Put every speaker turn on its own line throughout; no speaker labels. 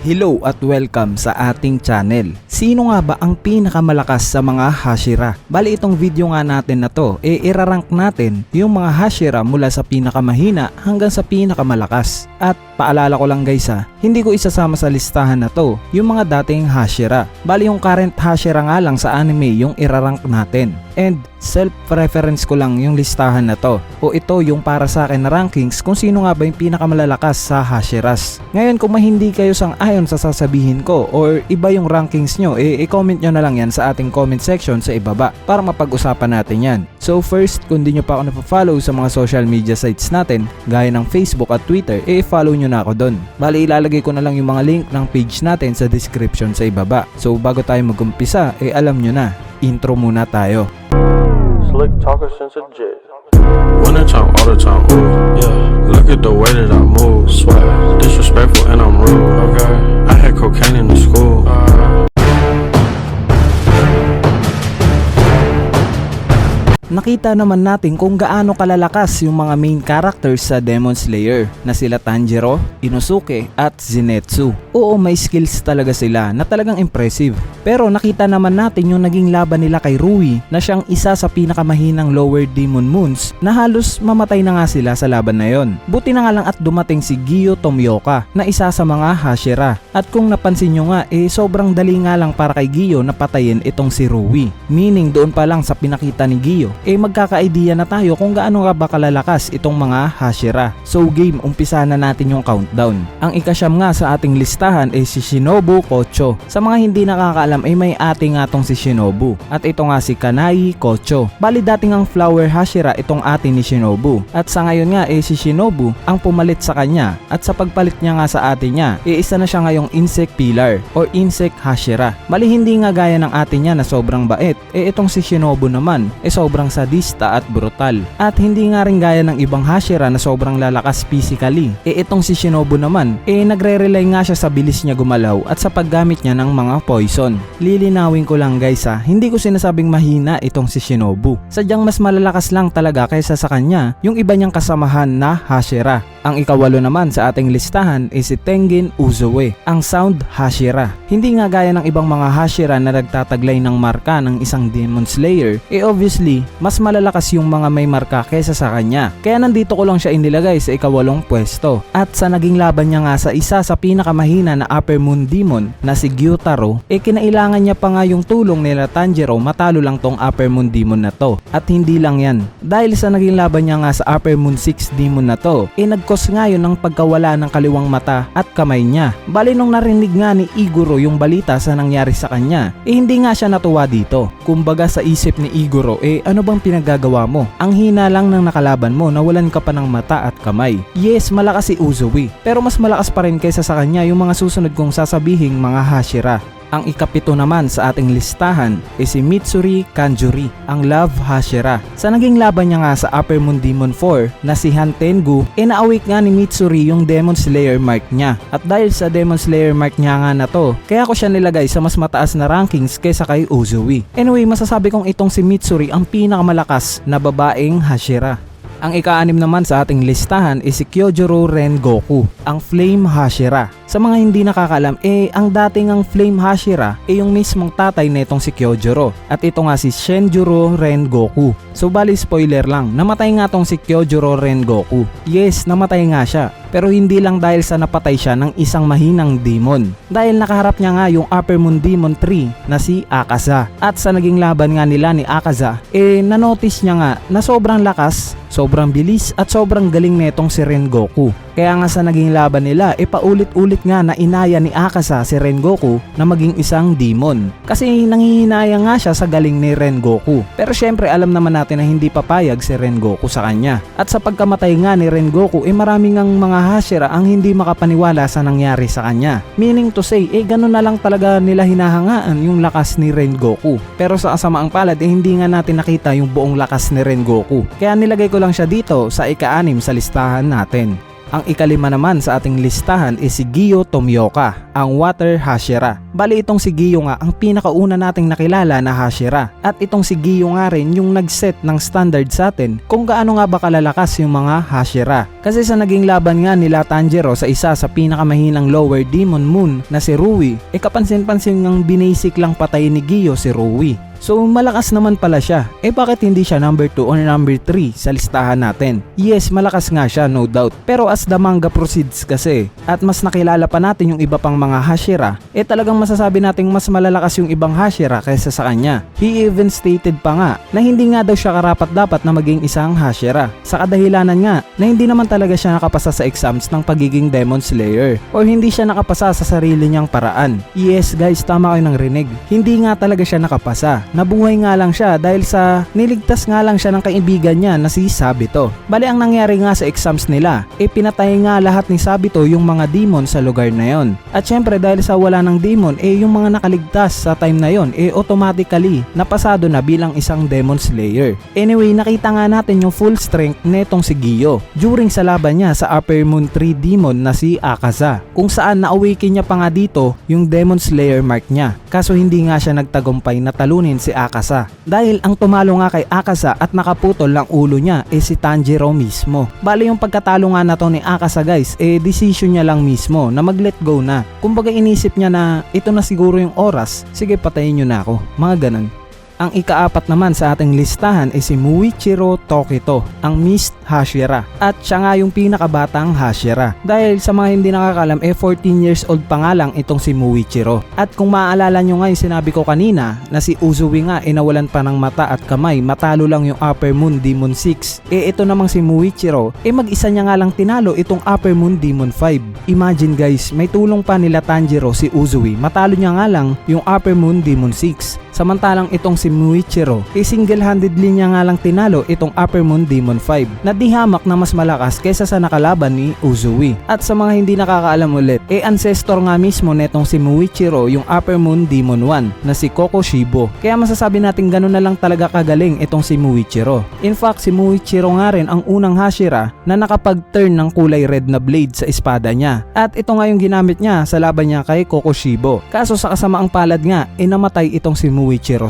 Hello at welcome sa ating channel. Sino nga ba ang pinakamalakas sa mga Hashira? Bali itong video nga natin na to, e irarank natin yung mga Hashira mula sa pinakamahina hanggang sa pinakamalakas. At paalala ko lang guys ha, hindi ko isasama sa listahan na to yung mga dating Hashira. Bali yung current Hashira nga lang sa anime yung irarank natin. And self-preference ko lang yung listahan na to. O ito yung para sa akin na rankings kung sino nga ba yung pinakamalalakas sa Hashiras. Ngayon kung mahindi kayo sang ayon sa sasabihin ko or iba yung rankings nyo, eh i-comment nyo na lang yan sa ating comment section sa ibaba para mapag-usapan natin yan. So first, kung di nyo pa ako napafollow sa mga social media sites natin, gaya ng Facebook at Twitter, eh follow nyo na ako doon. Bali ilalagay ko na lang yung mga link ng page natin sa description sa ibaba. So bago tayo mag-umpisa, eh alam nyo na, intro muna tayo.
Slick talker since a jet.
Wanna talk all the time, ooh, yeah. Look at the way that I move, swag. Disrespectful and I'm rude, okay.
Nakita naman natin kung gaano kalalakas yung mga main characters sa Demon Slayer na sila Tanjiro, Inosuke at Zenitsu. Oo may skills talaga sila na talagang impressive. Pero nakita naman natin yung naging laban nila kay Rui na siyang isa sa pinakamahinang lower demon moons na halos mamatay na nga sila sa laban na yon. Buti na nga lang at dumating si Giyo Tomioka na isa sa mga Hashira. At kung napansin nyo nga eh sobrang dali nga lang para kay Giyo na patayin itong si Rui. Meaning doon pa lang sa pinakita ni Giyo eh magkaka-idea na tayo kung gaano nga ba kalalakas itong mga Hashira. So game, umpisa na natin yung countdown. Ang ikasyam nga sa ating listahan ay si Shinobu Kocho. Sa mga hindi nakakaalam ay may ate nga tong si Shinobu. At ito nga si Kanai Kocho. Bali dating ang flower Hashira itong ate ni Shinobu. At sa ngayon nga ay si Shinobu ang pumalit sa kanya. At sa pagpalit niya nga sa ate niya, eh isa na siya ngayong insect pillar or insect Hashira. Bali hindi nga gaya ng ate niya na sobrang bait. Eh itong si Shinobu naman, eh sobrang sadista at brutal. At hindi nga rin gaya ng ibang Hashira na sobrang lalakas physically. E itong si Shinobu naman, e nagre-rely nga siya sa bilis niya gumalaw at sa paggamit niya ng mga poison. Lilinawin ko lang guys ha, hindi ko sinasabing mahina itong si Shinobu. Sadyang mas malalakas lang talaga kaysa sa kanya yung iba niyang kasamahan na Hashira. Ang ikawalo naman sa ating listahan ay si Tengen Uzoe, ang Sound Hashira. Hindi nga gaya ng ibang mga Hashira na nagtataglay ng marka ng isang Demon Slayer, eh obviously, mas malalakas yung mga may marka kaysa sa kanya. Kaya nandito ko lang siya inilagay sa ikawalong pwesto. At sa naging laban niya nga sa isa sa pinakamahina na Upper Moon Demon na si Gyutaro, eh kinailangan niya pa nga yung tulong nila Tanjiro matalo lang tong Upper Moon Demon na to. At hindi lang yan. Dahil sa naging laban niya nga sa Upper Moon 6 Demon na to, eh nagkos nga yun ng pagkawala ng kaliwang mata at kamay niya. Bali nung narinig nga ni Iguro yung balita sa nangyari sa kanya, eh hindi nga siya natuwa dito. Kumbaga sa isip ni Iguro, eh ano bang pinagagawa mo? Ang hina lang ng nakalaban mo, nawalan ka pa ng mata at kamay. Yes, malakas si Uzui, pero mas malakas pa rin kaysa sa kanya yung mga susunod kong sasabihing mga Hashira. Ang ikapito naman sa ating listahan ay si Mitsuri Kanjuri, ang Love Hashira. Sa naging laban niya nga sa Upper Moon Demon 4 na si Han Tengu, naawik nga ni Mitsuri yung Demon Slayer mark niya. At dahil sa Demon Slayer mark niya nga na to, kaya ko siya nilagay sa mas mataas na rankings kaysa kay Uzui. Anyway, masasabi kong itong si Mitsuri ang pinakamalakas na babaeng Hashira. Ang ika-anim naman sa ating listahan is si Kyojuro Rengoku, ang Flame Hashira. Sa mga hindi nakakalam, eh ang dating ang Flame Hashira eh yung mismong tatay nitong si Kyojuro. At ito nga si Shenjuro Rengoku. So bali spoiler lang, namatay nga tong si Kyojuro Rengoku. Yes, namatay nga siya. Pero hindi lang dahil sa napatay siya ng isang mahinang demon. Dahil nakaharap niya nga yung Upper Moon Demon 3 na si Akaza. At sa naging laban nga nila ni Akaza, eh nanotice niya nga na sobrang lakas, sobrang bilis at sobrang galing netong si Rengoku. Kaya nga sa naging laban nila, e paulit-ulit nga na inaya ni Akaza si Rengoku na maging isang demon. Kasi nangihinaya nga siya sa galing ni Rengoku. Pero syempre alam naman natin na hindi papayag si Rengoku sa kanya. At sa pagkamatay nga ni Rengoku, e maraming ang mga Hashira ang hindi makapaniwala sa nangyari sa kanya. Meaning to say, eh ganun na lang talaga nila hinahangaan yung lakas ni Rengoku. Pero sa kasamaang palad, eh hindi nga natin nakita yung buong lakas ni Rengoku. Kaya nilagay ko lang siya dito sa ika-anim sa listahan natin. Ang ikalima naman sa ating listahan is si Giyo Tomioka, ang Water Hashira. Bali itong si Giyo nga ang pinakauna nating nakilala na Hashira. At itong si Giyo nga rin yung nag-set ng standard sa atin kung gaano nga ba kalalakas yung mga Hashira. Kasi sa naging laban nga nila Tanjiro sa isa sa pinakamahinang lower demon moon na si Rui, e kapansin-pansin ngang binasic lang patay ni Giyo si Rui. So malakas naman pala siya. Eh bakit hindi siya number 2 or number 3 sa listahan natin? Yes, malakas nga siya no doubt. Pero as the manga proceeds kasi at mas nakilala pa natin yung iba pang mga Hashira, eh talagang masasabi nating mas malalakas yung ibang Hashira kaysa sa kanya. He even stated pa nga na hindi nga daw siya karapat dapat na maging isang Hashira. Sa kadahilanan nga na hindi naman talaga siya nakapasa sa exams ng pagiging Demon Slayer or hindi siya nakapasa sa sarili niyang paraan. Yes guys, tama kayo ng rinig. Hindi nga talaga siya nakapasa. Nabuhay nga lang siya dahil sa niligtas nga lang siya ng kaibigan niya na si Sabito. Bali ang nangyari nga sa exams nila, e pinatay nga lahat ni Sabito yung mga demon sa lugar na yon. At syempre dahil sa wala ng demon, e yung mga nakaligtas sa time na yon, e automatically napasado na bilang isang demon slayer. Anyway, nakita nga natin yung full strength netong si Giyo during sa laban niya sa Upper Moon 3 demon na si Akaza. Kung saan na-awaken niya pa nga dito yung demon slayer mark niya. Kaso hindi nga siya nagtagumpay na talunin si Akasa. Dahil ang tumalo nga kay Akasa at nakaputol ang ulo niya eh si Tanjiro mismo. Bali yung pagkatalo nga na to ni Akasa guys, eh decision niya lang mismo na mag-let go na. Kumbaga inisip niya na ito na siguro yung oras, sige patayin niyo na ako. Mga ganun. Ang ikaapat naman sa ating listahan ay si Muichiro Tokito, ang Mist Hashira. At siya nga yung pinakabatang Hashira. Dahil sa mga hindi nakakalam, eh 14 years old pa nga lang itong si Muichiro. At kung maaalala nyo nga yung sinabi ko kanina na si Uzui nga ay nawalan pa ng mata at kamay, matalo lang yung Upper Moon Demon 6. Eh ito namang si Muichiro, eh mag-isa niya nga lang tinalo itong Upper Moon Demon 5. Imagine guys, may tulong pa nila Tanjiro si Uzui, matalo niya nga lang yung Upper Moon Demon 6. Samantalang itong si Muichiro, eh single-handedly niya nga lang tinalo itong Upper Moon Demon 5 na di hamak na mas malakas kaysa sa nakalaban ni Uzui. At sa mga hindi nakakaalam ulit, eh ancestor nga mismo netong si Muichiro yung Upper Moon Demon 1 na si Koko Shibo. Kaya masasabi natin ganun na lang talaga kagaling itong si Muichiro. In fact, si Muichiro nga rin ang unang Hashira na nakapag-turn ng kulay red na blade sa espada niya. At ito nga yung ginamit niya sa laban niya kay Koko Shibo. Kaso sa kasamaang palad nga, eh namatay itong si Muichiro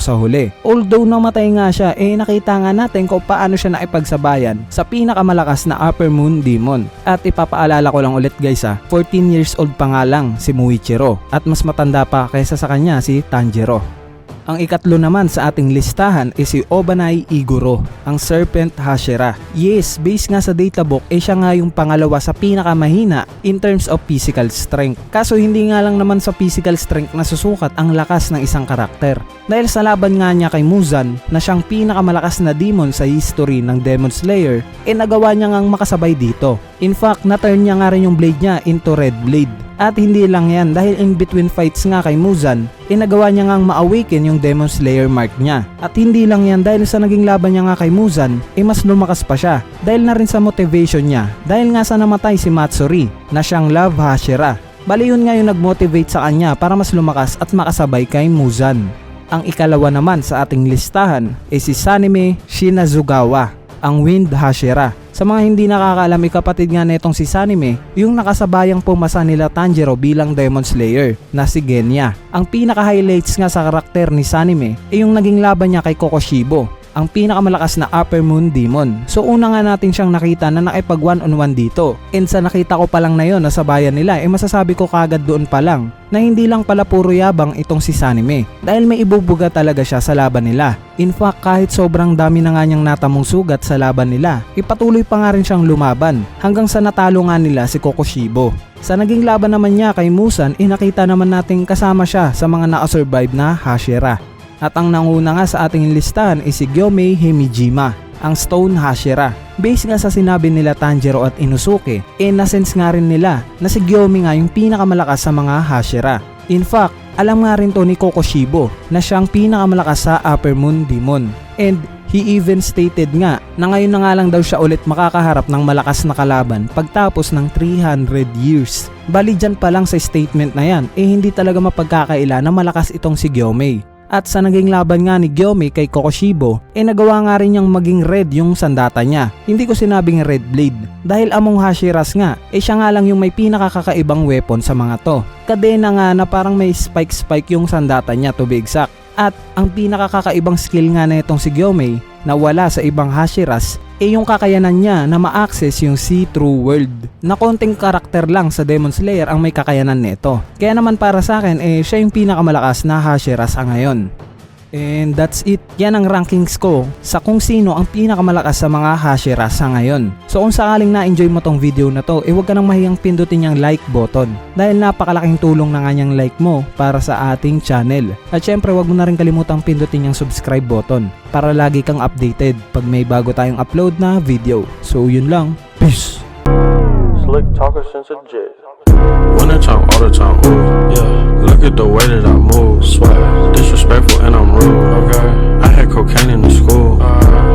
sa huli. Although namatay nga siya, eh nakita nga natin kung paano siya nakipagsabayan sa pinakamalakas na Upper Moon Demon. At ipapaalala ko lang ulit guys ha, 14 years old pa nga lang si Muichiro at mas matanda pa kaysa sa kanya si Tanjiro. Ang ikatlo naman sa ating listahan is si Obanai Iguro, ang Serpent Hashira. Yes, based nga sa databook, eh siya nga yung pangalawa sa pinakamahina in terms of physical strength. Kaso hindi nga lang naman sa physical strength na susukat ang lakas ng isang karakter. Dahil sa laban nga niya kay Muzan na siyang pinakamalakas na demon sa history ng Demon Slayer, eh nagawa niya ngang makasabay dito. In fact, na-turn niya nga rin yung blade niya into red blade. At hindi lang yan dahil in between fights nga kay Muzan, inagawa niya ngang ma-awaken yung Demon Slayer mark niya. At hindi lang yan dahil sa naging laban niya nga kay Muzan, eh mas lumakas pa siya. Dahil na rin sa motivation niya, dahil nga sa namatay si Matsuri, na siyang Love Hashira. Bali yun nga yung nag-motivate sa kanya para mas lumakas at makasabay kay Muzan. Ang ikalawa naman sa ating listahan ay si Sanime Shinazugawa, ang Wind Hashira. Sa mga hindi nakakaalam, ikapatid nga netong si Sanime, yung nakasabayang pumasa nila Tanjiro bilang Demon Slayer na si Genya. Ang pinaka-highlights nga sa karakter ni Sanime ay yung naging laban niya kay Kokoshibo ang pinakamalakas na Upper Moon Demon. So una nga natin siyang nakita na nakipag one on one dito. And sa nakita ko pa lang na yon na sa bayan nila, eh masasabi ko kagad doon pa lang na hindi lang pala puro yabang itong si Sanime dahil may ibubuga talaga siya sa laban nila. In fact, kahit sobrang dami na nga niyang natamong sugat sa laban nila, ipatuloy pa nga rin siyang lumaban hanggang sa natalo nga nila si Kokoshibo. Sa naging laban naman niya kay Musan, inakita naman natin kasama siya sa mga nakasurvive na Hashira. At ang nanguna nga sa ating listahan ay si Gyomei Himijima, ang Stone Hashira. Base nga sa sinabi nila Tanjiro at Inosuke, eh nasense nga rin nila na si Gyomei nga yung pinakamalakas sa mga Hashira. In fact, alam nga rin to ni Kokoshibo na siyang pinakamalakas sa Upper Moon Demon. And he even stated nga na ngayon na nga lang daw siya ulit makakaharap ng malakas na kalaban pagtapos ng 300 years. Bali dyan pa lang sa statement na yan, eh hindi talaga mapagkakaila na malakas itong si Gyomei. At sa naging laban nga ni Gyome kay Kokoshibo, eh nagawa nga rin niyang maging red yung sandata niya. Hindi ko sinabing red blade. Dahil among Hashiras nga, eh siya nga lang yung may pinakakakaibang weapon sa mga to. Kadena nga na parang may spike-spike yung sandata niya to be exact. At ang pinakakakaibang skill nga na itong si Gyome na wala sa ibang Hashiras eh yung kakayanan niya na ma-access yung see-through world na konting karakter lang sa Demon Slayer ang may kakayanan nito. Kaya naman para sa akin eh siya yung pinakamalakas na Hashiras sa ngayon. And that's it. Yan ang rankings ko sa kung sino ang pinakamalakas sa mga Hashira sa ngayon. So kung sakaling na-enjoy mo tong video na to, eh huwag ka nang mahiyang pindutin yung like button. Dahil napakalaking tulong na nga niyang like mo para sa ating channel. At syempre huwag mo na rin kalimutang pindutin yung subscribe button para lagi kang updated pag may bago tayong upload na video. So yun lang. Peace!
Slick talker since a jet.
When I talk all the time, ooh, yeah. Look at the way that I move, swag. Disrespectful and I'm rude, okay. I had cocaine in the school.